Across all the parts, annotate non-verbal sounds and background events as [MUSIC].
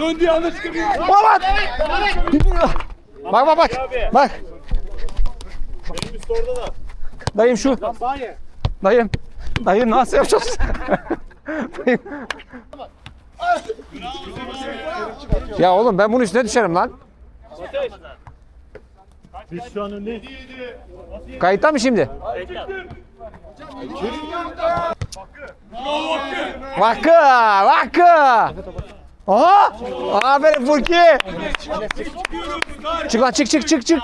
Döndü yanlış çıkabilir. Babat! Bak bak bak. Bak. Dayım şu. Dayım. Dayım nasıl yapacağız? Dayım. ya oğlum ben bunun üstüne düşerim lan. Biz şu an öndeyiz. Kayıtta mı şimdi? Vakı, vakı. Aha! Aferin Furki. Çık lan çık çık çık çık.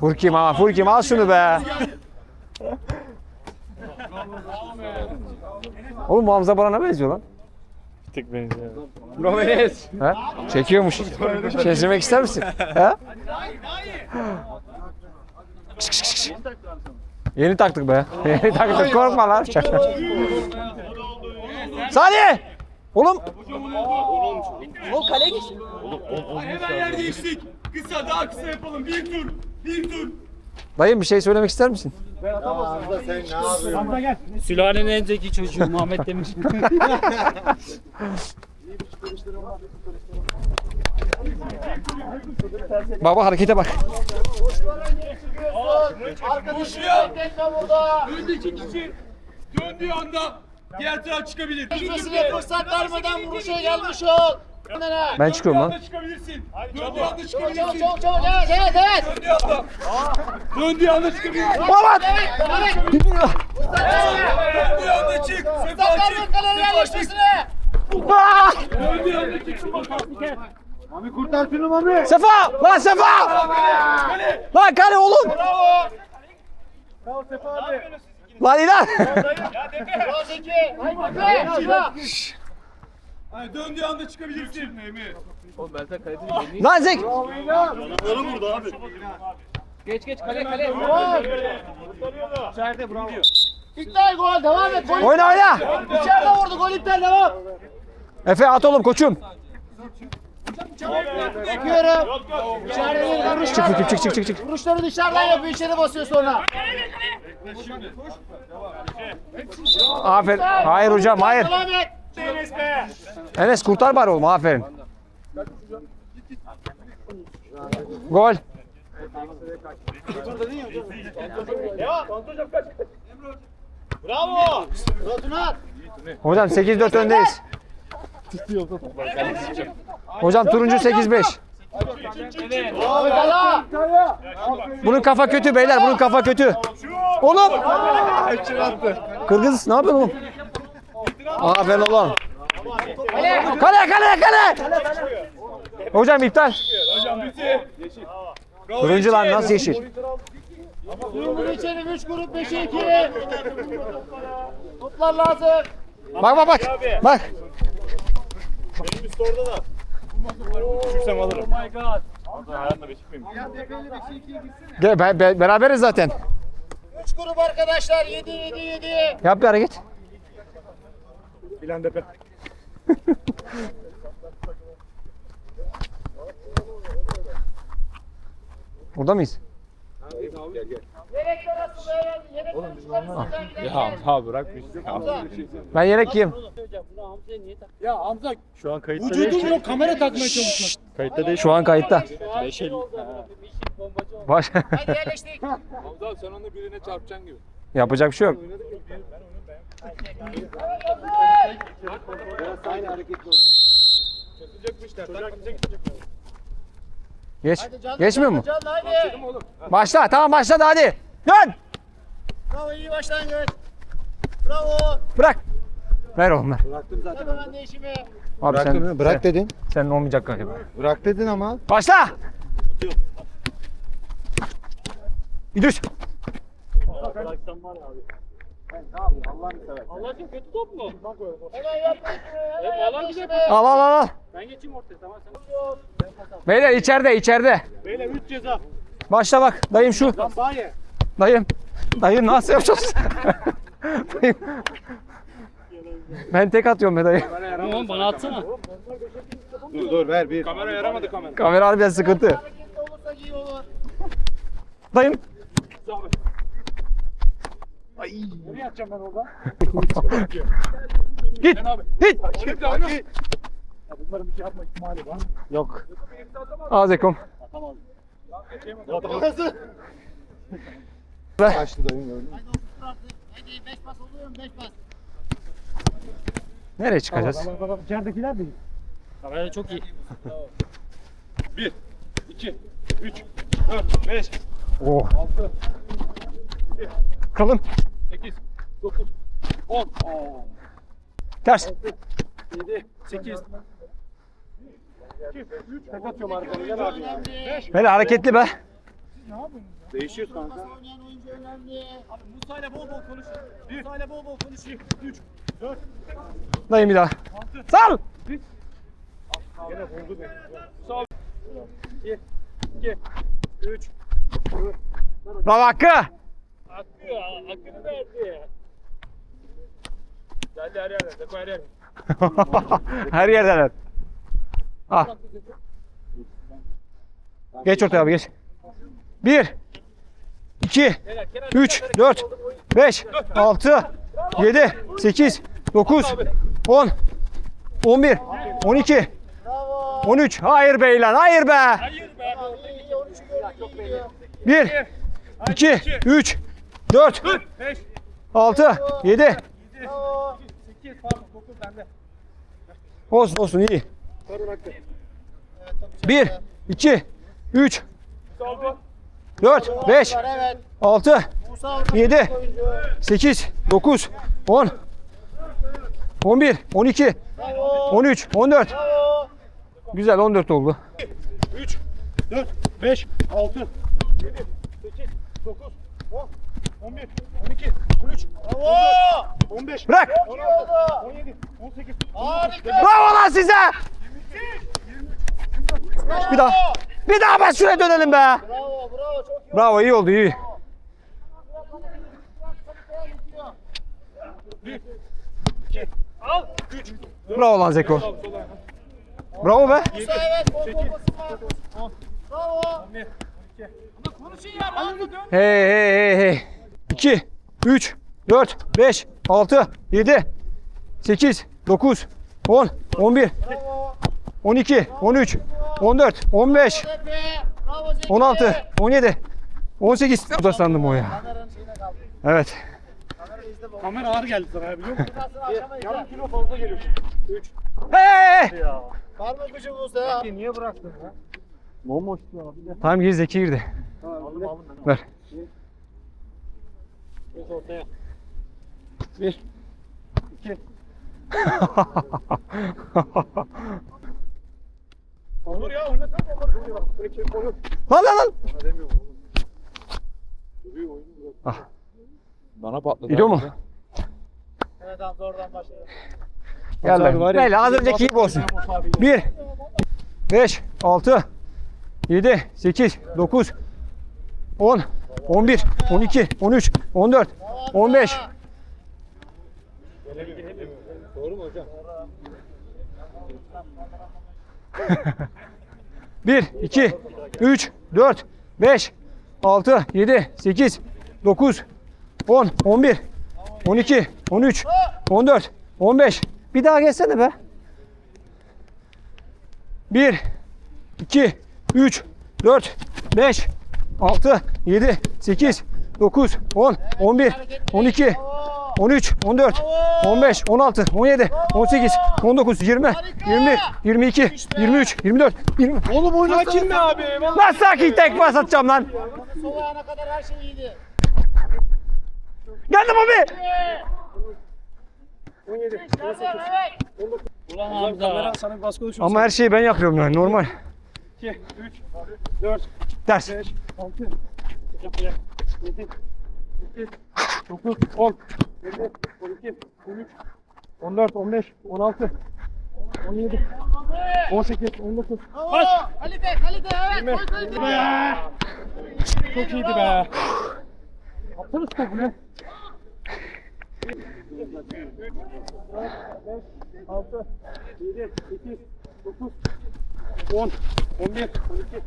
Furkim ama Furkim al şunu be. Oğlum bu Hamza Baran'a benziyor lan. Bir tık benziyor. He? Çekiyormuş. Çizmek ister misin? He? Kış, kış, kış. Yeni taktık be. Yeni taktık. Korkma lan. [LAUGHS] Salih! Oğlum Hemen yer değiştik. Kısa daha kısa yapalım. Bir tur. Bir tur. dayım bir şey söylemek ister misin? Sülalenin en zeki çocuğu Muhammed Demir. Baba harekete bak. Koşuyor. Öndeki kişi döndüğü anda diğer taraf çıkabilir. Gitmesine fırsat vermeden vuruşa gelmiş ol. Ben çıkıyorum lan. çıkabilirsin. Döndüğü anda Çabuk çıkabilirsin. çabuk çabuk evet evet evet. Döndüğü anda. Döndüğü anda çıkabilirsin. Babat! Döndüğü anda çık. Sefa Fırsat çık. verme kaleye Sefa çık. yerleşmesine. Döndüğü anda çık. Sefa! Lan Sefa! Lan kale oğlum! Lan ilan! Bravo Zeki. Haydi Efe. Hani döndüğü anda çıkabilirsin. Emir. Lan Zek! geç geç kale kale. İptal gol devam et. Gol Oyna oyna! İçeride vurdu gol iptal devam. Efe at oğlum koçum. Bakıyorum. İçeride vuruş çık çık çık çık çık. Vuruşları dışarıdan yapıyor içeri basıyor sonra. Aferin. Hayır hocam hayır. Enes kurtar bari oğlum aferin. Gol. Bravo. Hocam 8-4 öndeyiz. Hocam turuncu 8-5. Bunun kafa kötü beyler bunun kafa kötü. Oğlum. Kırgız ne yapıyorsun oğlum? Aferin oğlum. Kale kale kale. Hocam iptal. Hocam bitti. Lan nasıl yeşil? Vur içeri 3 grup 5'e 2. Toplar lazım. Bak bak bak. Bak. Düşürsem alırım. Oh my god. Ayağımla bir çıkmayayım. Gel, be- be- beraberiz zaten. 3 grup arkadaşlar 7 7 7. Yap bir hareket. Bilen depe. Burada mıyız? Yedek arası böyle yedek oyuncularımızdan Ya ha bırak biz. Ben yelek giyeyim. Şu an kayıtta. Vücudum yok kamera takmaya çalışma. Kayıtta değil. Şu an kayıtta. Beşel. Baş. Hadi yerleştik. Yapacak bir şey yok. Geç. Hadi canlı, Geçmiyor mu? Canlı hadi. Başla. Tamam başladı hadi. Dön. Bravo iyi başlangıç. Bravo. Bırak. Ver oğlum ver. Tabii ben değişimi. Abi Bıraktın sen? Bırak sen, dedin. Senin olmayacak galiba. Bırak dedin ama. Başla. İdris. Allah'ım kötü top mu? Hemen yap değişimi. Hemen yap Vallahi değişimi. Al al al. al. Ben geçeyim ortaya tamam sen. Beyler içeride içeride. Beyler 3 ceza. Başla bak. Dayım şu. Dayım. Dayım nasıl yapacağız? dayım. Ben tek atıyorum be dayım. Tamam bana atsana. Dur dur ver bir. Kamera yaramadı kamera. Kamera harbiden sıkıntı. Hareketli olursak Dayım. Nereye atacağım ben orada? Git. Git. Bunların bir şey yapma ihtimali var. Yok. Al Zekom. Ver. Kaçtı dayım gördün mü? Hadi 5 pas oluyor 5 pas. Nereye çıkacağız? Bak bak bak içeridekiler de. Kamera çok iyi. 1, 2, 3, 4, 5, Oh. Kalın. 8, 9, 10, Ters. 7, 8, 2, 3. Tek atıyorum arkaya. Gel abi. 5. Böyle hareketli be. Değişiyoruz kanka. Oynayan oyuncu önemli. Abi Musa ile bol bol konuş. Musa ile bol bol konuş. 3, 4, Dayım bir daha. Sal. Gene buldu beni. Ol. 1, 2, 3. Bravo Hakkı. Hakkı ya. Hakkını verdi. Her yerde. Deko her yerde. Her yerden. Ah. Geç ortaya abi geç. 1 2 3 4 5 6 7 8 9 10 11 12 13 Hayır be lan hayır be. Hayır be. 1 2 3 4 5, 6 7 8, pardon 9 bende. Olsun olsun iyi. 1 2 3 Saldı. 4 5 Var evet. 6 Musa orada 7 oyuncu. 8 9 10 11 12 Bravo. 13 14 Bravo. Güzel 14 oldu. 3, 4, 5, 6, 7, 8, 9, 10, 11, 12, 13, Bravo. 15, Bırak. 16, 17, 18, Harika. Bravo lan size. Bir daha. Bir daha ben şuraya dönelim be. Bravo bravo çok iyi. Bravo iyi oldu iyi. al, 3, Bravo lan Zeko. Bravo be. Musa evet. Bol bol basın var. Bravo. 11, Hey hey hey hey. 2 3 4 5 6 7 8 9 10 11 Bravo. 12 13 14 15 Tepe. Bravo Zeki. 16 17 18 Bu da sandım o ya. Evet. Kamera ağır geldi sana biliyor musun? [LAUGHS] Yarım kilo fazla geliyor. 3, Hey! ya. Var mı gücü Musa? Niye bıraktın ya? Bomboştu abi de. Tamam gir Zeki girdi. Aldım aldım ben. Ver. Ortaya. 1, 2, Olur ya oynasana olur. Olur. Peki olur. lan lan lan. Bana demiyorum oğlum. Duruyor oyunu bırak. Ah. Bana patladı. Gidiyor mu? Evet tamam zordan başlayalım. Gel lan. Böyle az önceki gibi olsun. 1 5 6 7 8 9 10 11 12 13 14 15 Doğru mu hocam? 1 2 3 4 5 6 7 8 9 10 11 12 13 14 15 Bir daha gelsene be. 1 2 3 4 5 6 7 8 9 10 11 12 13 14 15 16 17 18 19 20 21 22 23 24 20 Oğlum oyunu sakin mi abi? Lan sakin tek pas atacağım lan. Sol ayağına kadar her şey iyiydi. Geldim abi. 17. Ulan Hamza. sana bir baskı oluşuyor. Ama her şeyi ben yapıyorum yani normal. 2, 3, 4, Ders. 5, 6, 7, 7, 8, 9, 10, 11, 12, 13, 14, 15, 16, 17, 18, 19. Bravo. Kalite kalite evet. Koy kalite. Be! Çok iyiydi be. Attınız topu ne? 6, 7, 8, 9, 10, 11, 12,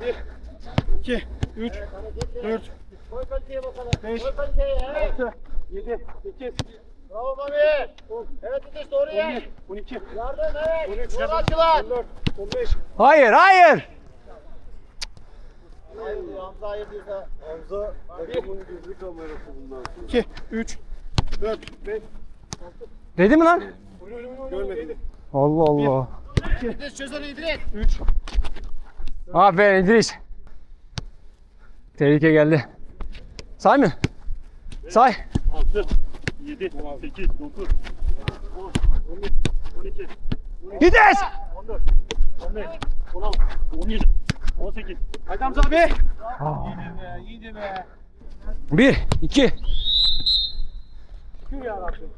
1, 2, 3, 4, Koy kaliteye bakalım. 5, Koy kaliteye evet. 6, 7, 8, Bravo Mami. Evet İdris doğru ye. 11, 12, Yardım evet. 13, Doğru açılan. 14, 15, Hayır hayır. Hamza hayır diyorsa. Hamza. 2, 3, 4, 5. Dedi mi lan? Görmedi. Allah Allah. 2 İdris çöz onu İdris. 3 Aferin İdris. Tehlike geldi. Say mı? Say. 6 7 8 9 10 11 12 İdris! 14 15 16 17 18 Hadi Hamza abi. İyiydi be, iyiydi be. 1 2 Şükür ya Rabbim.